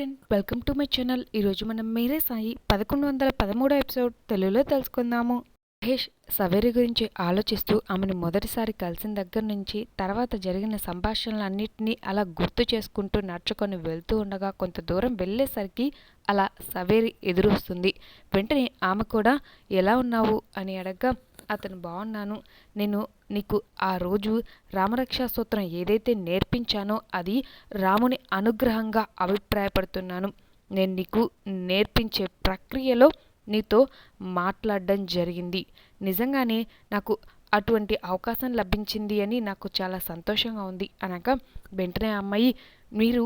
Friend welcome to my channel ఈరోజు మనం మీరే సాయి పదకొండు వందల పదమూడో ఎపిసోడ్ తెలుగులో తెలుసుకుందాము. మహేష్ సవేరి గురించి ఆలోచిస్తూ ఆమెను మొదటిసారి కలిసిన దగ్గర నుంచి తర్వాత జరిగిన సంభాషణలన్నింటినీ అలా గుర్తు చేసుకుంటూ నడుచుకొని వెళ్తూ ఉండగా కొంత దూరం వెళ్ళేసరికి అలా సవేరి ఎదురొస్తుంది వెంటనే ఆమె కూడా ఎలా ఉన్నావు? అని అడగగా అతను బాగున్నాను నేను నీకు ఆ రోజు రామరక్షా సూత్రం ఏదైతే నేర్పించానో అది రాముని అనుగ్రహంగా అభిప్రాయపడుతున్నాను. నేను నీకు నేర్పించే ప్రక్రియలో నీతో మాట్లాడడం జరిగింది. నిజంగానే నాకు అటువంటి అవకాశం లభించింది అని నాకు చాలా సంతోషంగా ఉంది. అనగా వెంటనే అమ్మాయి మీరు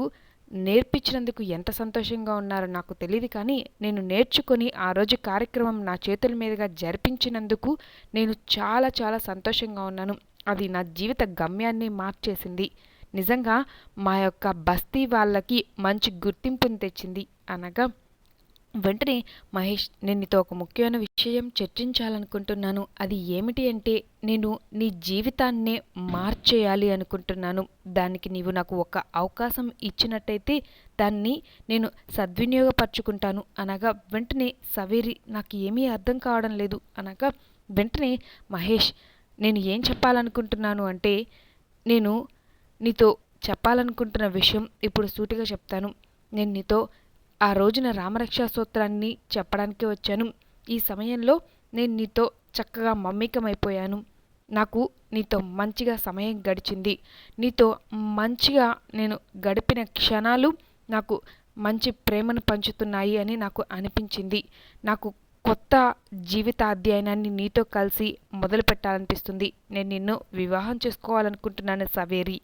నేర్పించినందుకు ఎంత సంతోషంగా ఉన్నారో నాకు తెలియదు కానీ నేను నేర్చుకొని ఆ రోజు కార్యక్రమం నా చేతుల మీదుగా జరిపించినందుకు నేను చాలా చాలా సంతోషంగా ఉన్నాను. అది నా జీవిత గమ్యాన్ని మార్చేసింది. నిజంగా మా యొక్క బస్తీ వాళ్ళకి మంచి గుర్తింపుని తెచ్చింది. అనగా వెంటనే మహేష్ నేను నీతో ఒక ముఖ్యమైన విషయం చర్చించాలనుకుంటున్నాను. అది ఏమిటి అంటే నేను నీ జీవితాన్నే మార్చేయాలి అనుకుంటున్నాను. దానికి నీవు నాకు ఒక అవకాశం ఇచ్చినట్టయితే దాన్ని నేను సద్వినియోగపరచుకుంటాను. అనగా వెంటనే సవేరి నాకు ఏమీ అర్థం కావడం లేదు. అనగా వెంటనే మహేష్ నేను ఏం చెప్పాలనుకుంటున్నాను అంటే నేను నీతో చెప్పాలనుకుంటున్న విషయం ఇప్పుడు సూటిగా చెప్తాను. నేను నీతో ఆ రోజున రామరక్షా సూత్రాన్ని చెప్పడానికి వచ్చాను. ఈ సమయంలో నేను నీతో చక్కగా మమ్మికమైపోయాను నాకు నీతో మంచిగా సమయం గడిచింది. నీతో మంచిగా నేను గడిపిన క్షణాలు నాకు మంచి ప్రేమను పంచుతున్నాయి అని నాకు అనిపించింది. నాకు కొత్త జీవిత అధ్యయనాన్ని నీతో కలిసి మొదలు పెట్టాలనిపిస్తుంది. నేను నిన్ను వివాహం చేసుకోవాలనుకుంటున్నాను సవేరి.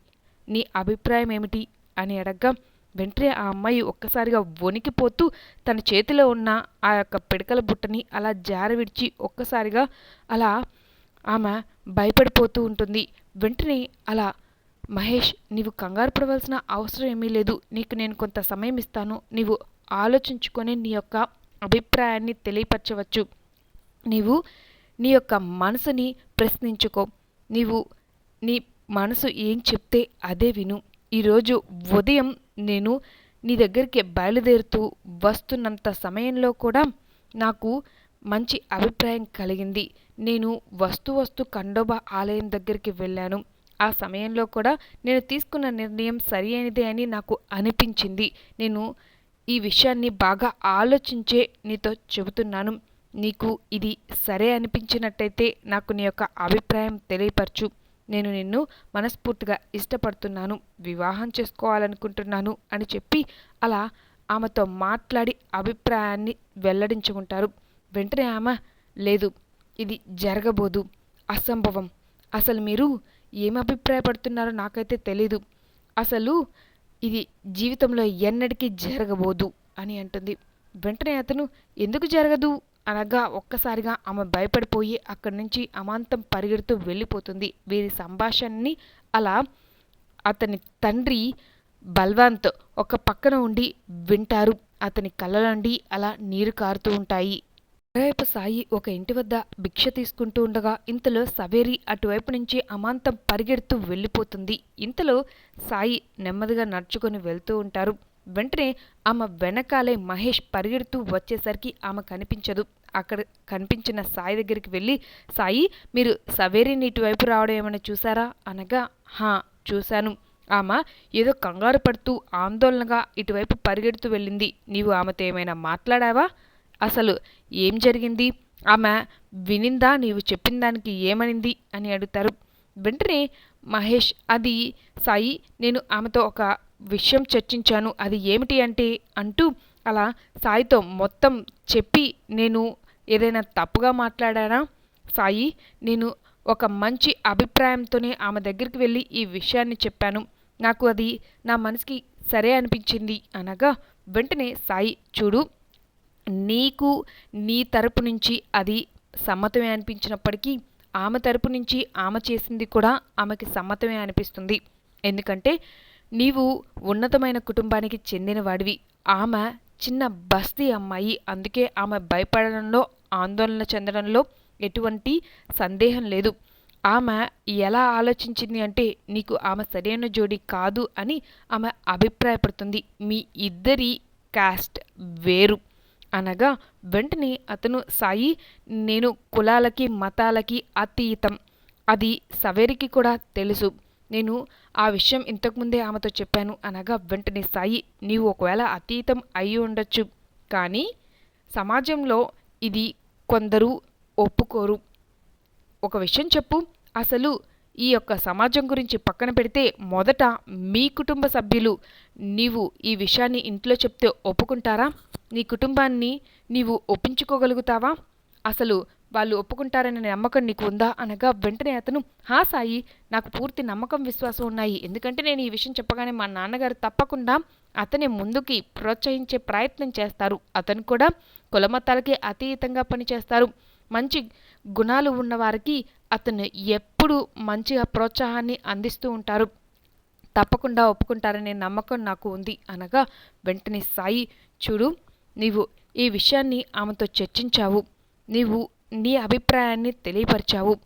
నీ అభిప్రాయం ఏమిటి? అని అడగ్గా వెంటనే ఆ అమ్మాయి ఒక్కసారిగా వణికిపోతూ తన చేతిలో ఉన్న ఆ యొక్క పిడకల బుట్టని అలా జార విడిచి ఒక్కసారిగా అలా ఆమె భయపడిపోతూ ఉంటుంది. వెంటనే అలా మహేష్ నీవు కంగారు పడవలసిన అవసరం ఏమీ లేదు. నీకు నేను కొంత సమయం ఇస్తాను. నీవు ఆలోచించుకొని నీ యొక్క అభిప్రాయాన్ని తెలియపరచవచ్చు. నీవు నీ యొక్క మనసుని ప్రశ్నించుకో. నీవు నీ మనసు ఏం చెప్తే అదే విను. ఈరోజు ఉదయం నేను నీ దగ్గరికి బయలుదేరుతూ వస్తున్నంత సమయంలో కూడా నాకు మంచి అభిప్రాయం కలిగింది. నేను వస్తు వస్తు ఖండోబా ఆలయం దగ్గరికి వెళ్ళాను. ఆ సమయంలో కూడా నేను తీసుకున్న నిర్ణయం సరి అయినదే అని నాకు అనిపించింది. నేను ఈ విషయాన్ని బాగా ఆలోచించే నీతో చెబుతున్నాను. నీకు ఇది సరే అనిపించినట్టయితే నాకు నీ యొక్క అభిప్రాయం తెలియపరచు. నేను నిన్ను మనస్ఫూర్తిగా ఇష్టపడుతున్నాను వివాహం చేసుకోవాలనుకుంటున్నాను అని చెప్పి అలా ఆమెతో మాట్లాడి అభిప్రాయాన్ని వెల్లడించుకుంటారు. వెంటనే ఆమె లేదు ఇది జరగబోదు అసంభవం. అసలు మీరు ఏం అభిప్రాయపడుతున్నారో నాకైతే తెలీదు. అసలు ఇది జీవితంలో ఎన్నటికీ జరగబోదు అని అంటుంది. వెంటనే అతను ఎందుకు జరగదు? అనగా ఒక్కసారిగా ఆమె భయపడిపోయి అక్కడి నుంచి అమాంతం పరిగెడుతూ వెళ్ళిపోతుంది. వీరి సంభాషణని అలా అతని తండ్రి బల్వాంత్ ఒక పక్కన ఉండి వింటారు. అతని కళ్ళలోండి అలా నీరు కారుతూ ఉంటాయి. మరోవైపు సాయి ఒక ఇంటి వద్ద భిక్ష తీసుకుంటూ ఉండగా ఇంతలో సవేరి అటువైపు నుంచి అమాంతం పరిగెడుతూ వెళ్ళిపోతుంది. ఇంతలో సాయి నెమ్మదిగా నడుచుకొని వెళ్తూ ఉంటారు. వెంటనే ఆమె వెనకాలే మహేష్ పరిగెడుతూ వచ్చేసరికి ఆమె కనిపించదు. అక్కడ కనిపించిన సాయి దగ్గరికి వెళ్ళి సాయి మీరు సవేరిని ఇటువైపు రావడం ఏమైనా చూసారా? అనగా హా చూశాను. ఆమె ఏదో కంగారు పడుతూ ఆందోళనగా ఇటువైపు పరిగెడుతూ వెళ్ళింది. నీవు ఆమెతో ఏమైనా మాట్లాడావా? అసలు ఏం జరిగింది? ఆమె వినిందా? నీవు చెప్పిన దానికి ఏమనింది? అని అడుగుతారు. వెంటనే మహేష్ అది సాయి నేను ఆమెతో ఒక విషయం చర్చించాను. అది ఏమిటి అంటే అంటూ అలా సాయితో మొత్తం చెప్పి నేను ఏదైనా తప్పుగా మాట్లాడానా? సాయి నేను ఒక మంచి అభిప్రాయంతోనే ఆమె దగ్గరికి వెళ్ళి ఈ విషయాన్ని చెప్పాను. నాకు అది నా మనసుకి సరే అనిపించింది అనగా వెంటనే సాయి చూడు నీకు నీ తరపు నుంచి అది సమ్మతమే అనిపించినప్పటికీ ఆమె తరపు నుంచి ఆమె చేసింది కూడా ఆమెకి సమ్మతమే అనిపిస్తుంది. ఎందుకంటే నీవు ఉన్నతమైన కుటుంబానికి చెందినవాడివి. ఆమె చిన్న బస్తీ అమ్మాయి. అందుకే ఆమె భయపడడంలో ఆందోళన చెందడంలో ఎటువంటి సందేహం లేదు. ఆమె ఎలా ఆలోచించింది అంటే నీకు ఆమె సరైన జోడి కాదు అని ఆమె అభిప్రాయపడుతుంది. మీ ఇద్దరి కాస్ట్ వేరు. అనగా వెంటనే అతను సాయి నేను కులాలకి మతాలకి అతీతం. అది సవేరికి కూడా తెలుసు. నేను ఆ విషయం ఇంతకుముందే ఆమెతో చెప్పాను అనగా వెంటనే సాయి నీవు ఒకవేళ అతీతం అయి ఉండొచ్చు కానీ సమాజంలో ఇది కొందరు ఒప్పుకోరు. ఒక విషయం చెప్పు అసలు ఈ యొక్క సమాజం గురించి పక్కన పెడితే మొదట మీ కుటుంబ సభ్యులు నీవు ఈ విషయాన్ని ఇంట్లో చెప్తే ఒప్పుకుంటారా? నీ కుటుంబాన్ని నీవు ఒప్పించుకోగలుగుతావా? అసలు వాళ్ళు ఒప్పుకుంటారనే నమ్మకం నీకు ఉందా? అనగా వెంటనే అతను హా సాయి నాకు పూర్తి నమ్మకం విశ్వాసం ఉన్నాయి. ఎందుకంటే నేను ఈ విషయం చెప్పగానే మా నాన్నగారు తప్పకుండా అతని ముందుకి ప్రోత్సహించే ప్రయత్నం చేస్తారు. అతను కూడా కులమతాలకి అతీతంగా పనిచేస్తారు. మంచి గుణాలు ఉన్నవారికి అతను ఎప్పుడు మంచిగా ప్రోత్సాహాన్ని అందిస్తూ ఉంటారు. తప్పకుండా ఒప్పుకుంటారనే నమ్మకం నాకు ఉంది. అనగా వెంటనే సాయి చూడు నీవు ఈ విషయాన్ని ఆమెతో చర్చించావు. నీవు నీ అభిప్రాయాన్ని తెలియపరిచావు.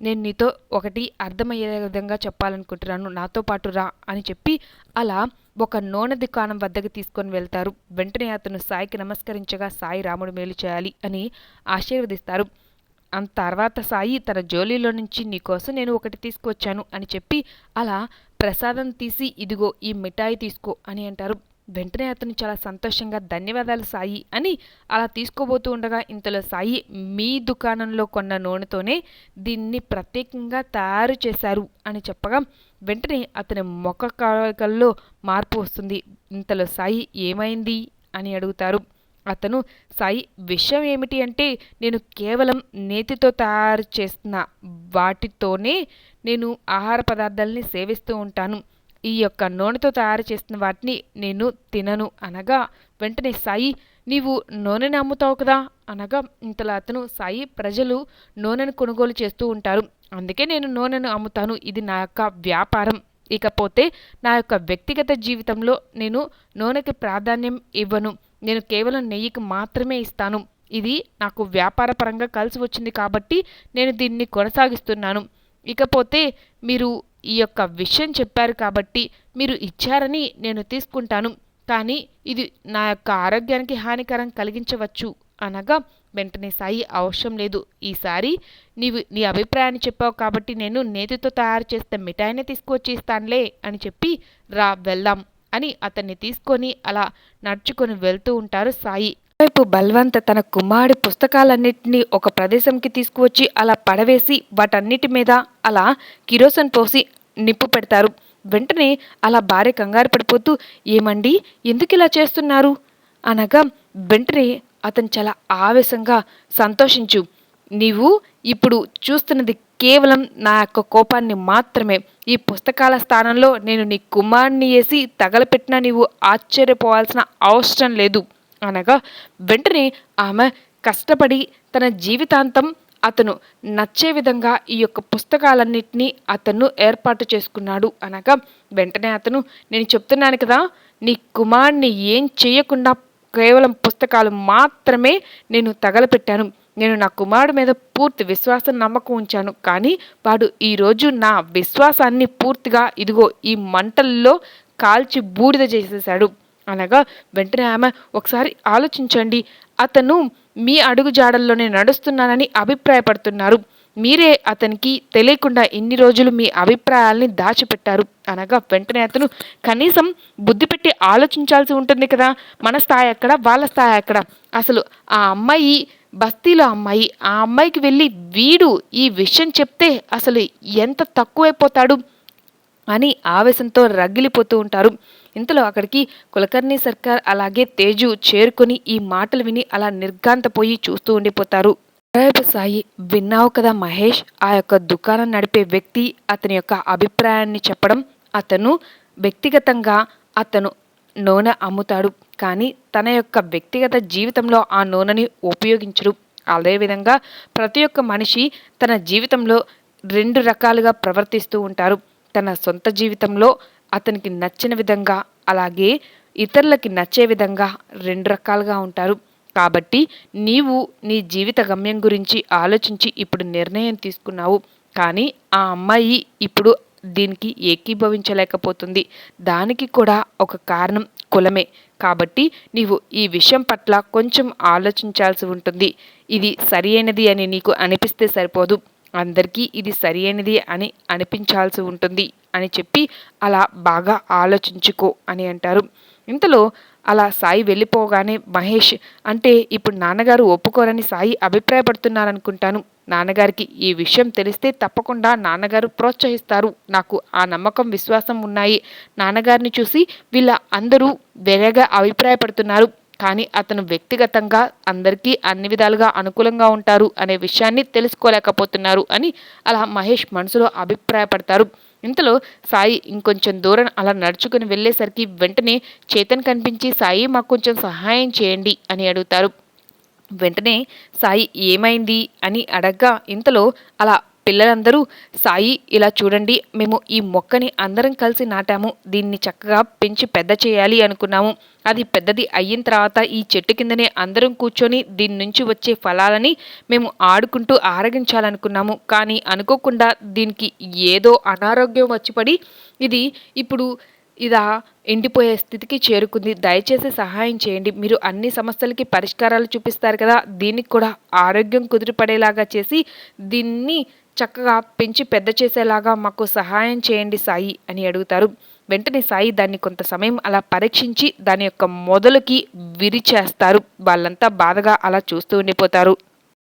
నేను నీతో ఒకటి అర్థమయ్యే విధంగా చెప్పాలనుకుంటున్నాను. నాతో పాటు రా అని చెప్పి అలా ఒక నూనె దుకాణం వద్దకు తీసుకొని వెళ్తారు. వెంటనే అతను సాయికి నమస్కరించగా సాయి రాముడు మేలు చేయాలి అని ఆశీర్వదిస్తారు. అంత తర్వాత సాయి తన జోలీలో నుంచి నీకోసం నేను ఒకటి తీసుకొచ్చాను అని చెప్పి అలా ప్రసాదం తీసి ఇదిగో ఈ మిఠాయి తీసుకో అని అంటారు. వెంటనే అతను చాలా సంతోషంగా ధన్యవాదాలు సాయి అని అలా తీసుకోబోతూ ఉండగా ఇంతలో సాయి మీ దుకాణంలో కొన్న నూనెతోనే దీన్ని ప్రత్యేకంగా తయారు చేశారు అని చెప్పగా వెంటనే అతని ముఖ కాకల్లో మార్పు వస్తుంది. ఇంతలో సాయి ఏమైంది? అని అడుగుతారు. అతను సాయి విషయం ఏమిటి అంటే నేను కేవలం నేతితో తయారు చేస్తున్న వాటితోనే నేను ఆహార పదార్థాలని సేవిస్తూ ఉంటాను. ఈ యొక్క నూనెతో తయారు చేసిన వాటిని నేను తినను అనగా వెంటనే సాయి నీవు నూనెని అమ్ముతావు కదా? అనగా ఇంతలో అతను సాయి ప్రజలు నూనెను కొనుగోలు చేస్తూ ఉంటారు. అందుకే నేను నూనెను అమ్ముతాను. ఇది నా యొక్క వ్యాపారం. ఇకపోతే నా యొక్క వ్యక్తిగత జీవితంలో నేను నూనెకి ప్రాధాన్యం ఇవ్వను. నేను కేవలం నెయ్యికి మాత్రమే ఇస్తాను. ఇది నాకు వ్యాపారపరంగా కలిసి వచ్చింది కాబట్టి నేను దీన్ని కొనసాగిస్తున్నాను. ఇకపోతే మీరు ఈ యొక్క విషయం చెప్పారు కాబట్టి మీరు ఇచ్చారని నేను తీసుకుంటాను. కానీ ఇది నా యొక్క ఆరోగ్యానికి హానికరం కలిగించవచ్చు అనగా వెంటనే సాయి అవసరం లేదు. ఈసారి నీవు నీ అభిప్రాయాన్ని చెప్పావు కాబట్టి నేను నేతితో తయారు చేస్తే మిఠాయిని తీసుకొచ్చి ఇస్తానులే అని చెప్పి రా వెళ్దాం అని అతన్ని తీసుకొని అలా నడుచుకొని వెళ్తూ ఉంటారు సాయి. వైపు బల్వంత్ తన కుమారుడి పుస్తకాలన్నింటినీ ఒక ప్రదేశంకి తీసుకువచ్చి అలా పడవేసి వాటన్నిటి మీద అలా కిరోసన్ పోసి నిప్పు పెడతారు. వెంటనే అలా భార్య కంగారు పడిపోతూ ఏమండి? ఎందుకు ఇలా చేస్తున్నారు? అనగా వెంటనే అతను చాలా ఆవేశంగా సంతోషించు. నీవు ఇప్పుడు చూస్తున్నది కేవలం నా యొక్క కోపాన్ని మాత్రమే. ఈ పుస్తకాల స్థానంలో నేను నీ కుమారుని వేసి తగలపెట్టినా నీవు ఆశ్చర్యపోవాల్సిన అవసరం లేదు. అనగా వెంటనే ఆమె కష్టపడి తన జీవితాంతం అతను నచ్చే విధంగా ఈ యొక్క పుస్తకాలన్నింటినీ అతను ఏర్పాటు చేసుకున్నాడు. అనగా వెంటనే అతను నేను చెప్తున్నాను కదా నీ కుమారుని ఏం చేయకుండా కేవలం పుస్తకాలు మాత్రమే నేను తగలపెట్టాను. నేను నా కుమారుడు మీద పూర్తి విశ్వాసం నమ్మకం ఉంచాను. కానీ వాడు ఈరోజు నా విశ్వాసాన్ని పూర్తిగా ఇదిగో ఈ మంటల్లో కాల్చి బూడిద చేసేశాడు. అనగా వెంటనే ఆమె ఒకసారి ఆలోచించండి. అతను మీ అడుగు జాడల్లోనే నడుస్తున్నానని అభిప్రాయపడుతున్నారు. మీరే అతనికి తెలియకుండా ఇన్ని రోజులు మీ అభిప్రాయాల్ని దాచిపెట్టారు. అనగా వెంటనే అతను కనీసం బుద్ధి పెట్టి ఆలోచించాల్సి ఉంటుంది కదా! మన స్థాయి అక్కడ వాళ్ళ స్థాయి అక్కడ అసలు ఆ అమ్మాయి బస్తీలో అమ్మాయి ఆ అమ్మాయికి వెళ్ళి వీడు ఈ విషయం చెప్తే అసలు ఎంత తక్కువైపోతాడు? అని ఆవేశంతో రగిలిపోతూ ఉంటారు. ఇంతలో అక్కడికి కులకర్ణి సర్కార్ అలాగే తేజు చేరుకొని ఈ మాటలు విని అలా నిర్గాంతపోయి చూస్తూ ఉండిపోతారు. రేపు సాయి విన్నావు కదా మహేష్? ఆ యొక్క దుకాణం నడిపే వ్యక్తి అతని యొక్క అభిప్రాయాన్ని చెప్పడం అతను వ్యక్తిగతంగా అతను నూనె అమ్ముతాడు. కానీ తన యొక్క వ్యక్తిగత జీవితంలో ఆ నూనెని ఉపయోగించడు. అదేవిధంగా ప్రతి ఒక్క మనిషి తన జీవితంలో రెండు రకాలుగా ప్రవర్తిస్తూ ఉంటారు. తన సొంత జీవితంలో అతనికి నచ్చిన విధంగా అలాగే ఇతరులకి నచ్చే విధంగా రెండు రకాలుగా ఉంటారు. కాబట్టి నీవు నీ జీవిత గమ్యం గురించి ఆలోచించి ఇప్పుడు నిర్ణయం తీసుకున్నావు. కానీ ఆ అమ్మాయి ఇప్పుడు దీనికి ఏకీభవించలేకపోతుంది. దానికి కూడా ఒక కారణం కులమే. కాబట్టి నీవు ఈ విషయం పట్ల కొంచెం ఆలోచించాల్సి ఉంటుంది. ఇది సరి అయినది అని నీకు అనిపిస్తే సరిపోదు. అందరికీ ఇది సరి అయినది అని అనిపించాల్సి ఉంటుంది అని చెప్పి అలా బాగా ఆలోచించుకో అని అంటారు. ఇంతలో అలా సాయి వెళ్ళిపోగానే మహేష్ అంటే ఇప్పుడు నాన్నగారు ఒప్పుకోరని సాయి అభిప్రాయపడుతున్నారనుకుంటాను. నాన్నగారికి ఈ విషయం తెలిస్తే తప్పకుండా నాన్నగారు ప్రోత్సహిస్తారు. నాకు ఆ నమ్మకం విశ్వాసం ఉన్నాయి. నాన్నగారిని చూసి వీళ్ళ అందరూ వేరేగా అభిప్రాయపడుతున్నారు. కానీ అతను వ్యక్తిగతంగా అందరికీ అన్ని విధాలుగా అనుకూలంగా ఉంటారు అనే విషయాన్ని తెలుసుకోలేకపోతున్నారు అని అలా మహేష్ మనసులో అభిప్రాయపడతారు. ఇంతలో సాయి ఇంకొంచెం దూరం అలా నడుచుకుని వెళ్ళేసరికి వెంటనే చేతన్ కనిపించి సాయి మాకు కొంచెం సహాయం చేయండి అని అడుగుతారు. వెంటనే సాయి ఏమైంది? అని అడగ్గా ఇంతలో అలా పిల్లలందరూ సాయి ఇలా చూడండి మేము ఈ మొక్కని అందరం కలిసి నాటాము దీన్ని చక్కగా పెంచి పెద్ద చేయాలి అనుకున్నాము. అది పెద్దది అయిన తర్వాత ఈ చెట్టు కిందనే అందరం కూర్చొని దీని నుంచి వచ్చే ఫలాలని మేము ఆడుకుంటూ ఆరగించాలనుకున్నాము. కానీ అనుకోకుండా దీనికి ఏదో అనారోగ్యం వచ్చిపడి ఇది ఇప్పుడు ఇదా ఎండిపోయే స్థితికి చేరుకుంది. దయచేసి సహాయం చేయండి. మీరు అన్ని సమస్యలకి పరిష్కారాలు చూపిస్తారు కదా దీనికి కూడా ఆరోగ్యం కుదిరిపడేలాగా చేసి దీన్ని చక్కగా పెంచి పెద్ద చేసేలాగా మాకు సహాయం చేయండి సాయి అని అడుగుతారు. వెంటనే సాయి దాన్ని కొంత సమయం అలా పరీక్షించి దాని యొక్క మొదలుకి విరిచేస్తారు. వాళ్ళంతా బాధగా అలా చూస్తూ ఉండిపోతారు.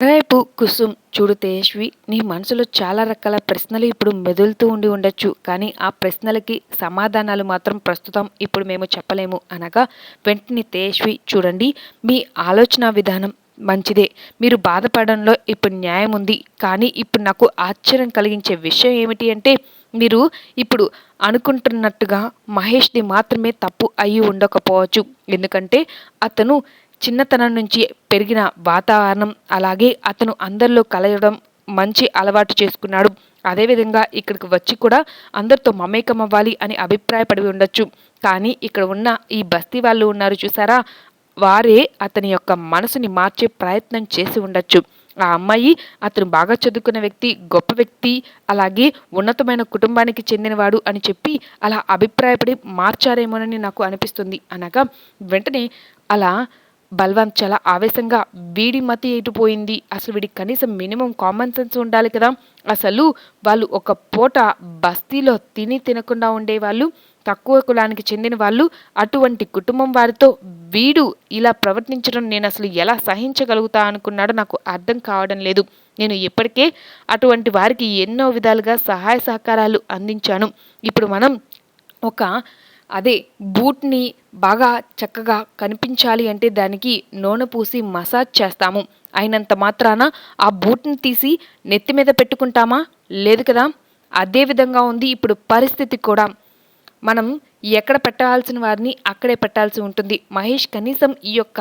రేపు కుసుమ్ చూడు తేజస్వి నీ మనసులో చాలా రకాల ప్రశ్నలు ఇప్పుడు మెదులుతూ ఉండి ఉండొచ్చు. కానీ ఆ ప్రశ్నలకి సమాధానాలు మాత్రం ప్రస్తుతం ఇప్పుడు మేము చెప్పలేము అనగా వెంటనే తేజస్వి చూడండి మీ ఆలోచన విధానం మంచిదే. మీరు బాధపడంలో ఇప్పుడు న్యాయం ఉంది. కానీ ఇప్పుడు నాకు ఆశ్చర్యం కలిగించే విషయం ఏమిటి అంటే మీరు ఇప్పుడు అనుకుంటున్నట్టుగా మహేష్ది మాత్రమే తప్పు అయి ఉండకపోవచ్చు. ఎందుకంటే అతను చిన్నతనం నుంచి పెరిగిన వాతావరణం అలాగే అతను అందరిలో కలయడం మంచి అలవాటు చేసుకున్నాడు. అదేవిధంగా ఇక్కడికి వచ్చి కూడా అందరితో మమేకం అవ్వాలి అని అభిప్రాయపడి ఉండొచ్చు. కానీ ఇక్కడ ఉన్న ఈ బస్తీ వాళ్ళు ఉన్నారు చూసారా? వారే అతని యొక్క మనసుని మార్చే ప్రయత్నం చేసి ఉండొచ్చు. ఆ అమ్మాయి అతను బాగా చదువుకున్న వ్యక్తి గొప్ప వ్యక్తి అలాగే ఉన్నతమైన కుటుంబానికి చెందినవాడు అని చెప్పి అలా అభిప్రాయపడి మార్చారేమోనని నాకు అనిపిస్తుంది. అనగా వెంటనే అలా బల్వంత్ చాలా ఆవేశంగా వీడి మతి ఎటుపోయింది అసలు వీడికి కనీసం మినిమం కామన్ సెన్స్ ఉండాలి కదా? అసలు వాళ్ళు ఒక పూట బస్తీలో తిని తినకుండా ఉండేవాళ్ళు? తక్కువ కులానికి చెందిన వాళ్ళు అటువంటి కుటుంబం వారితో వీడు ఇలా ప్రవర్తించడం నేను అసలు ఎలా సహించగలుగుతా అనుకున్నాడో నాకు అర్థం కావడం లేదు. నేను ఇప్పటికే అటువంటి వారికి ఎన్నో విధాలుగా సహాయ సహకారాలు అందించాను. ఇప్పుడు మనం ఒక అదే బూట్ని బాగా చక్కగా కనిపించాలి అంటే దానికి నూనె పూసి మసాజ్ చేస్తాము. అయినంత మాత్రాన ఆ బూట్ని తీసి నెత్తి మీద పెట్టుకుంటామా? లేదు కదా? అదే విధంగా ఉంది. ఇప్పుడు పరిస్థితి కూడా మనం ఎక్కడ పెట్టాల్సిన వారిని అక్కడే పెట్టాల్సి ఉంటుంది. మహేష్ కనీసం ఈ యొక్క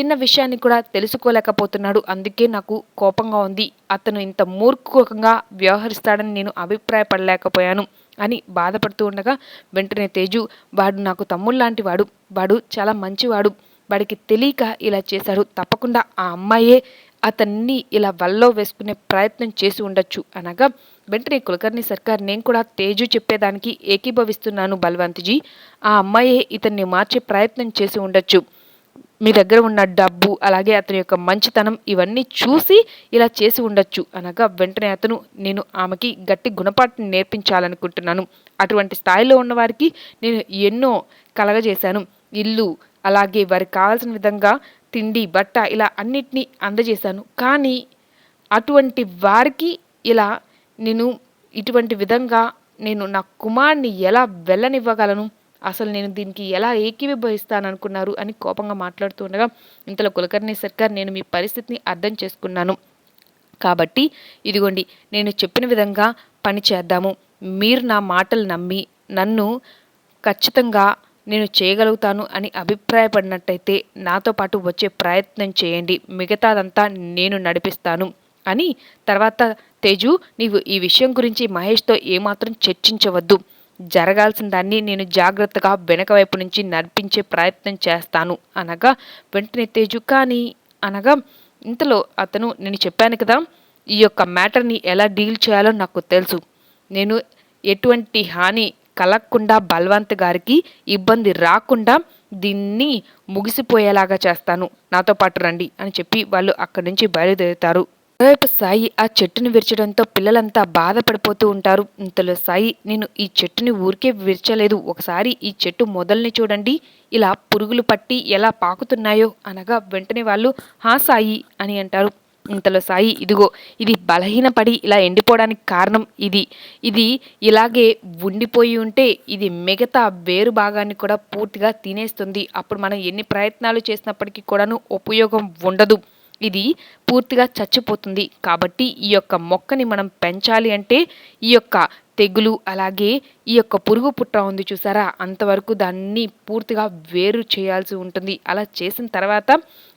చిన్న విషయాన్ని కూడా తెలుసుకోలేకపోతున్నాడు. అందుకే నాకు కోపంగా ఉంది. అతను ఇంత మూర్ఖంగా వ్యవహరిస్తాడని నేను అభిప్రాయపడలేకపోయాను అని బాధపడుతూ ఉండగా వెంటనే తేజు వాడు నాకు తమ్ముళ్ళలాంటి వాడు. వాడు చాలా మంచివాడు. వాడికి తెలియక ఇలా చేశాడు. తప్పకుండా ఆ అమ్మాయే అతన్ని ఇలా వల్లో వేసుకునే ప్రయత్నం చేసి ఉండొచ్చు అనగా వెంటనే కులకర్ణి సర్కార్ నేను కూడా తేజు చెప్పేదానికి ఏకీభవిస్తున్నాను బలవంతిజీ. ఆ అమ్మాయే ఇతన్ని మార్చే ప్రయత్నం చేసి ఉండొచ్చు. మీ దగ్గర ఉన్న డబ్బు అలాగే అతని యొక్క మంచితనం ఇవన్నీ చూసి ఇలా చేసి ఉండొచ్చు అనగా వెంటనే అతను నేను ఆమెకి గట్టి గుణపాఠం నేర్పించాలనుకుంటున్నాను. అటువంటి స్థాయిలో ఉన్నవారికి నేను ఎన్నో కలగజేశాను. ఇల్లు అలాగే వారికి కావాల్సిన విధంగా తిండి బట్ట ఇలా అన్నిటినీ అందజేశాను. కానీ అటువంటి వారికి ఇలా నేను ఇటువంటి విధంగా నేను నా కుమార్ని ఎలా వెళ్ళనివ్వగలను? అసలు నేను దీనికి ఎలా ఏకీవిభవిస్తాననుకున్నారు అని కోపంగా మాట్లాడుతూ ఉండగా ఇంతలో కులకర్ణి సర్కార్ నేను మీ పరిస్థితిని అర్థం చేసుకున్నాను. కాబట్టి ఇదిగోండి నేను చెప్పిన విధంగా పని చేద్దాము. మీరు నా మాటలు నమ్మి నన్ను ఖచ్చితంగా నేను చేయగలుగుతాను అని అభిప్రాయపడినట్టయితే నాతో పాటు వచ్చే ప్రయత్నం చేయండి. మిగతాదంతా నేను నడిపిస్తాను అని తర్వాత తేజు నీవు ఈ విషయం గురించి మహేష్తో ఏమాత్రం చర్చించవద్దు. జరగాల్సిన దాన్ని నేను జాగ్రత్తగా వెనక వైపు నుంచి నడిపించే ప్రయత్నం చేస్తాను అనగా వెంటనే తేజు కానీ అనగా ఇంతలో అతను నేను చెప్పాను కదా ఈ యొక్క మ్యాటర్ని ఎలా డీల్ చేయాలో నాకు తెలుసు. నేను ఎటువంటి హాని కలగకుండా బల్వంత్ గారికి ఇబ్బంది రాకుండా దీన్ని ముగిసిపోయేలాగా చేస్తాను. నాతో పాటు రండి అని చెప్పి వాళ్ళు అక్కడి నుంచి బయలుదేరుతారు. మరోవైపు సాయి ఆ చెట్టుని విరచడంతో పిల్లలంతా బాధపడిపోతూ ఉంటారు. ఇంతలో సాయి నేను ఈ చెట్టుని ఊరికే విరచలేదు. ఒకసారి ఈ చెట్టు మొదల్ని చూడండి. ఇలా పురుగులు పట్టి ఎలా పాకుతున్నాయో? అనగా వెంటనే వాళ్ళు హా సాయి అని అంటారు. ఇంతలో సాయి ఇదిగో ఇది బలహీనపడి ఇలా ఎండిపోవడానికి కారణం ఇది. ఇది ఇలాగే ఉండిపోయి ఉంటే ఇది మిగతా వేరు భాగాన్ని కూడా పూర్తిగా తినేస్తుంది. అప్పుడు మనం ఎన్ని ప్రయత్నాలు చేసినప్పటికీ కూడాను ఉపయోగం ఉండదు. ఇది పూర్తిగా చచ్చిపోతుంది. కాబట్టి ఈ యొక్క మొక్కని మనం పెంచాలి అంటే ఈ యొక్క తెగులు అలాగే ఈ యొక్క పురుగు పుట్ట ఉంది చూసారా? అంతవరకు దాన్ని పూర్తిగా వేరు చేయాల్సి ఉంటుంది. అలా చేసిన తర్వాత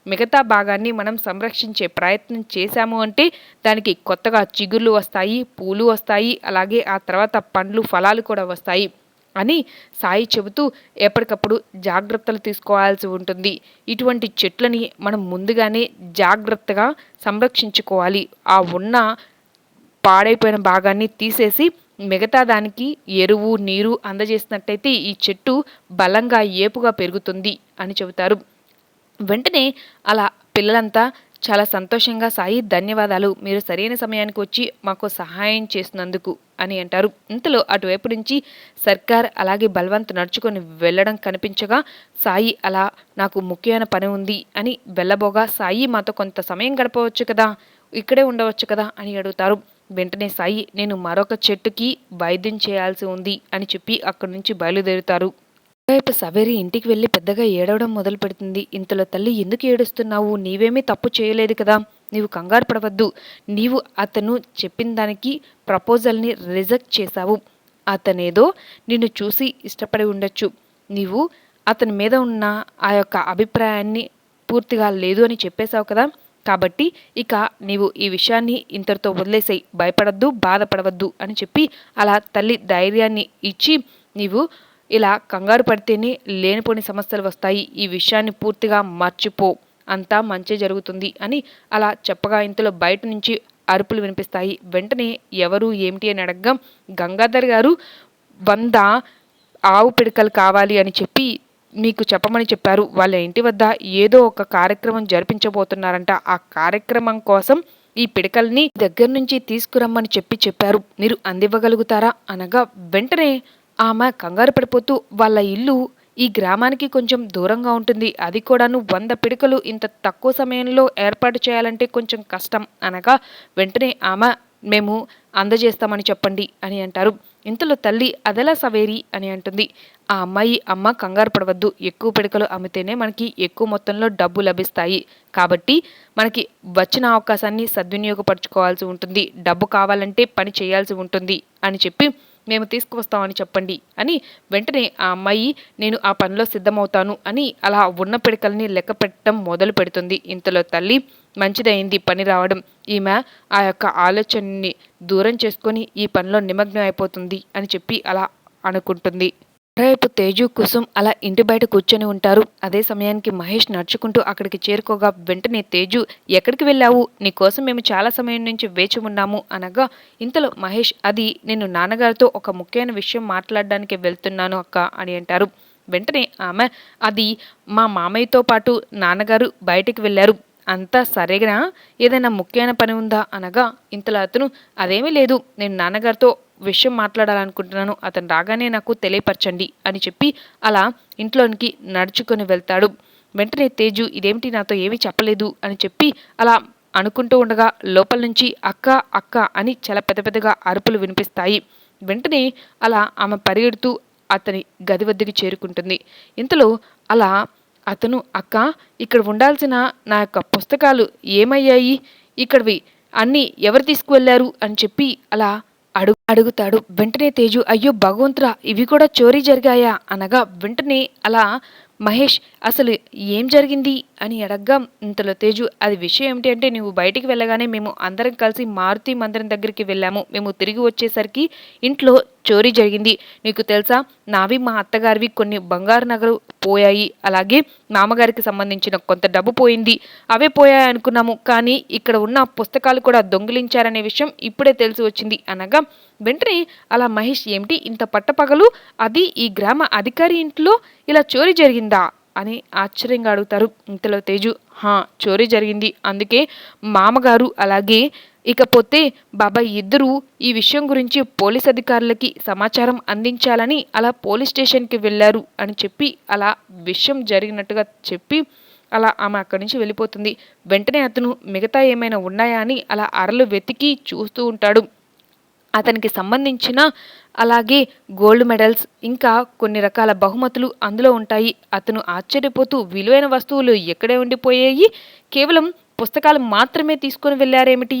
మిగతా భాగాన్ని మనం సంరక్షించే ప్రయత్నం చేశాము అంటే దానికి కొత్తగా చిగుర్లు వస్తాయి పూలు వస్తాయి అలాగే ఆ తర్వాత పండ్లు ఫలాలు కూడా వస్తాయి అని సాయి చెబుతూ ఎప్పటికప్పుడు జాగ్రత్తలు తీసుకోవాల్సి ఉంటుంది. ఇటువంటి చెట్లని మనం ముందుగానే జాగ్రత్తగా సంరక్షించుకోవాలి. ఆ ఉన్న పాడైపోయిన భాగాన్ని తీసేసి మిగతా దానికి ఎరువు నీరు అందజేసినట్టయితే ఈ చెట్టు బలంగా ఏపుగా పెరుగుతుంది అని చెబుతారు. వెంటనే అలా పిల్లలంతా చాలా సంతోషంగా సాయి ధన్యవాదాలు. మీరు సరైన సమయానికి వచ్చి మాకు సహాయం చేసినందుకు అని అంటారు. ఇంతలో అటువైపు నుంచి సర్కార్ అలాగే బల్వంత్ నడుచుకొని వెళ్ళడం కనిపించగా సాయి అలా నాకు ముఖ్యమైన పని ఉంది అని వెళ్ళబోగా సాయి మాతో కొంత సమయం గడపవచ్చు కదా? ఇక్కడే ఉండవచ్చు కదా? అని అడుగుతారు. వెంటనే సాయి నేను మరొక చెట్టుకి వైద్యం చేయాల్సి ఉంది అని చెప్పి అక్కడి నుంచి బయలుదేరుతారు. వైపు సవేరి ఇంటికి వెళ్ళి పెద్దగా ఏడవడం మొదలు పెడుతుంది. ఇంతలో తల్లి ఎందుకు ఏడుస్తున్నావు? నీవేమీ తప్పు చేయలేదు కదా. నీవు కంగారు పడవద్దు. నీవు అతను చెప్పిన దానికి ప్రపోజల్ని రిజెక్ట్ చేశావు. అతనేదో నిన్ను చూసి ఇష్టపడి ఉండొచ్చు. నీవు అతని మీద ఉన్న ఆ యొక్క అభిప్రాయాన్ని పూర్తిగా లేదు అని చెప్పేశావు కదా. కాబట్టి ఇక నీవు ఈ విషయాన్ని ఇంతటితో వదిలేసాయి. భయపడద్దు బాధపడవద్దు అని చెప్పి అలా తల్లి ధైర్యాన్ని ఇచ్చి నీవు ఇలా కంగారు పడితేనే లేనిపోని సమస్యలు వస్తాయి. ఈ విషయాన్ని పూర్తిగా మర్చిపో. అంతా మంచి జరుగుతుంది అని అలా చెప్పగా ఇంతలో బయట నుంచి అరుపులు వినిపిస్తాయి. వెంటనే ఎవరు ఏమిటి అని అడగగా గంగాధర్ గారు వంద ఆవు పిడకలు కావాలి అని చెప్పి మీకు చెప్పమని చెప్పారు. వాళ్ళ ఇంటి వద్ద ఏదో ఒక కార్యక్రమం జరిపించబోతున్నారంట. ఆ కార్యక్రమం కోసం ఈ పిడకల్ని దగ్గర నుంచి తీసుకురమ్మని చెప్పి చెప్పారు. మీరు అందివ్వగలుగుతారా? అనగా వెంటనే ఆమె కంగారు పడిపోతూ వాళ్ళ ఇల్లు ఈ గ్రామానికి కొంచెం దూరంగా ఉంటుంది. అది కూడాను వంద పిడకలు ఇంత తక్కువ సమయంలో ఏర్పాటు చేయాలంటే కొంచెం కష్టం. అనగా వెంటనే ఆమె మేము అందజేస్తామని చెప్పండి అని అంటారు. ఇంతలో తల్లి అదెలా సవేరి అని అంటుంది. ఆ అమ్మాయి అమ్మ కంగారు పడవద్దు. ఎక్కువ పిడకలు అమ్మితేనే మనకి ఎక్కువ మొత్తంలో డబ్బు లభిస్తాయి. కాబట్టి మనకి వచ్చిన అవకాశాన్ని సద్వినియోగపరచుకోవాల్సి ఉంటుంది. డబ్బు కావాలంటే పని చేయాల్సి ఉంటుంది. అని చెప్పి మేము తీసుకువస్తామని చెప్పండి అని వెంటనే ఆ అమ్మాయి నేను ఆ పనిలో సిద్ధమవుతాను అని అలా ఉన్న పిడకల్ని లెక్క పెట్టడం మొదలు పెడుతుంది ఇంతలో తల్లి మంచిదైంది పని రావడం. ఈమె ఆ యొక్క ఆలోచనని దూరం చేసుకొని ఈ పనిలో నిమగ్నం అయిపోతుంది అని చెప్పి అలా అనుకుంటుంది. మరోవైపు తేజు కుసుమ్ అలా ఇంటి బయట కూర్చొని ఉంటారు. అదే సమయానికి మహేష్ నడుచుకుంటూ అక్కడికి చేరుకోగా వెంటనే తేజు ఎక్కడికి వెళ్ళావు? నీకోసం మేము చాలా సమయం నుంచి వేచి ఉన్నాము. అనగా ఇంతలో మహేష్ అది నేను నాన్నగారితో ఒక ముఖ్యమైన విషయం మాట్లాడడానికి వెళ్తున్నాను అక్క అని అంటారు. వెంటనే ఆమె అది మా మామయ్యతో పాటు నాన్నగారు బయటికి వెళ్ళారు. అంతా సరేగా ఏదైనా ముఖ్యమైన పని ఉందా? అనగా ఇంతలో అతను అదేమీ లేదు. నేను నాన్నగారితో విషయం మాట్లాడాలనుకుంటున్నాను. అతను రాగానే నాకు తెలియపరచండి అని చెప్పి అలా ఇంట్లోనికి నడుచుకొని వెళ్తాడు. వెంటనే తేజు ఇదేమిటి? నాతో ఏమీ చెప్పలేదు అని చెప్పి అలా అనుకుంటూ ఉండగా లోపల నుంచి అక్క అక్క అని చాలా పెద్ద పెద్దగా అరుపులు వినిపిస్తాయి. వెంటనే అలా ఆమె పరిగెడుతూ అతని గది వద్దకి చేరుకుంటుంది. ఇంతలో అలా అతను అక్క ఇక్కడ ఉండాల్సిన నా యొక్క పుస్తకాలు ఏమయ్యాయి? ఇక్కడవి. అన్నీ ఎవరు తీసుకువెళ్ళారు అని చెప్పి అలా అడుగు అడుగుతాడు. వెంటనే తేజు అయ్యో భగవంతురా ఇవి కూడా చోరీ జరిగాయా? అనగా వెంటనే అలా మహేష్ అసలు ఏం జరిగింది? అని అడగ్గా ఇంతలో తేజు అది విషయం ఏమిటి అంటే నువ్వు బయటికి వెళ్ళగానే మేము అందరం కలిసి మారుతి మందిరం దగ్గరికి వెళ్ళాము. మేము తిరిగి వచ్చేసరికి ఇంట్లో చోరీ జరిగింది. నీకు తెలుసా? నావి మా అత్తగారివి కొన్ని బంగారు నగలు పోయాయి. అలాగే మామగారికి సంబంధించిన కొంత డబ్బు పోయింది. అవే పోయాయి అనుకున్నాము. కానీ ఇక్కడ ఉన్న పుస్తకాలు కూడా దొంగిలించారనే విషయం ఇప్పుడే తెలిసి వచ్చింది. అనగా వెంటనే అలా మహేష్ ఏమిటి ఇంత పట్టపగలు? అది ఈ గ్రామ అధికారి ఇంట్లో ఇలా చోరీ జరిగిందా? అని ఆశ్చర్యంగా అడుగుతారు ఇంతలో తేజు. హా చోరీ జరిగింది. అందుకే మామగారు అలాగే ఇకపోతే బాబాయ్ ఇద్దరూ ఈ విషయం గురించి పోలీస్ అధికారులకి సమాచారం అందించాలని అలా పోలీస్ స్టేషన్కి వెళ్ళారు అని చెప్పి అలా విషయం జరిగినట్టుగా చెప్పి అలా ఆమె అక్కడి నుంచి వెళ్ళిపోతుంది. వెంటనే అతను మిగతా ఏమైనా ఉన్నాయా అని అలా అరలు వెతికి చూస్తూ ఉంటాడు. అతనికి సంబంధించిన అలాగే గోల్డ్ మెడల్స్ ఇంకా కొన్ని రకాల బహుమతులు అందులో ఉంటాయి. అతను ఆశ్చర్యపోతూ విలువైన వస్తువులు ఎక్కడే ఉండిపోయాయి? కేవలం పుస్తకాలు మాత్రమే తీసుకొని వెళ్ళారేమిటి?